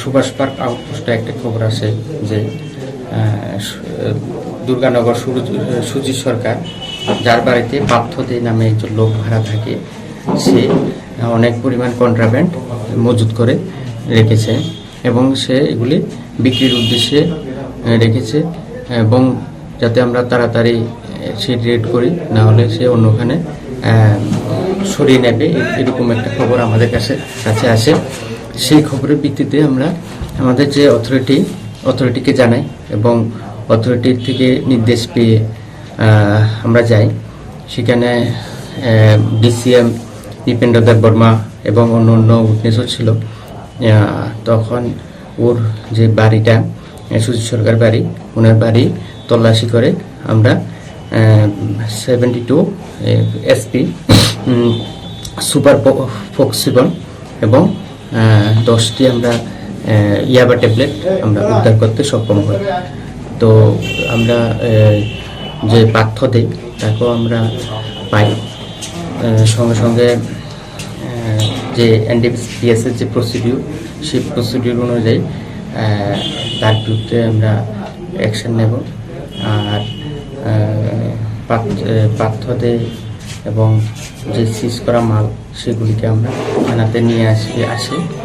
Subhash park আউটপোস্টে একটা খবর আসে যে দুর্গানগর সুজিত সরকার, যার বাড়িতে পার্থদে নামে একজন লোক ভাড়া থাকে, সে অনেক পরিমাণ কন্ট্রাব্যান্ড মজুত করে রেখেছে এবং সে এগুলি বিক্রির উদ্দেশ্যে রেখেছে এবং যাতে আমরা তাড়াতাড়ি সে রেড করি, না হলে সে অন্যখানে সরিয়ে নেবে এরকম একটা খবর আমাদের কাছে কাছে আসে সেই খবরের ভিত্তিতে আমরা আমাদের যে অথরিটি অথরিটিকে জানাই এবং অথরিটির থেকে নির্দেশ পেয়ে আমরা যাই। সেখানে ডিসিএম দীপেন্দ্র দেব বর্মা এবং অন্য অন্য উইটনেসও ছিল। তখন ওর যে বাড়িটা সুজিত সরকার বাড়ি, ওনার বাড়ি তল্লাশি করে আমরা সেভেন্টি টু এসপি সুপার ফক্সিবন এবং দশটি আমরা ইয়াবা ট্যাবলেট আমরা উদ্ধার করতে সক্ষম হই। তো আমরা যে পাঠ্য দিই, তাকেও আমরা পাই। সঙ্গে সঙ্গে যে এনডিপিএসের যে প্রসিডিউর সেই প্রসিডিউর অনুযায়ী তার বিরুদ্ধে আমরা অ্যাকশন নেব। আর পাথ্যদে এবং যে সিজ করা মাল সেগুলিকে আমরা থানাতে নিয়ে আসি আসি।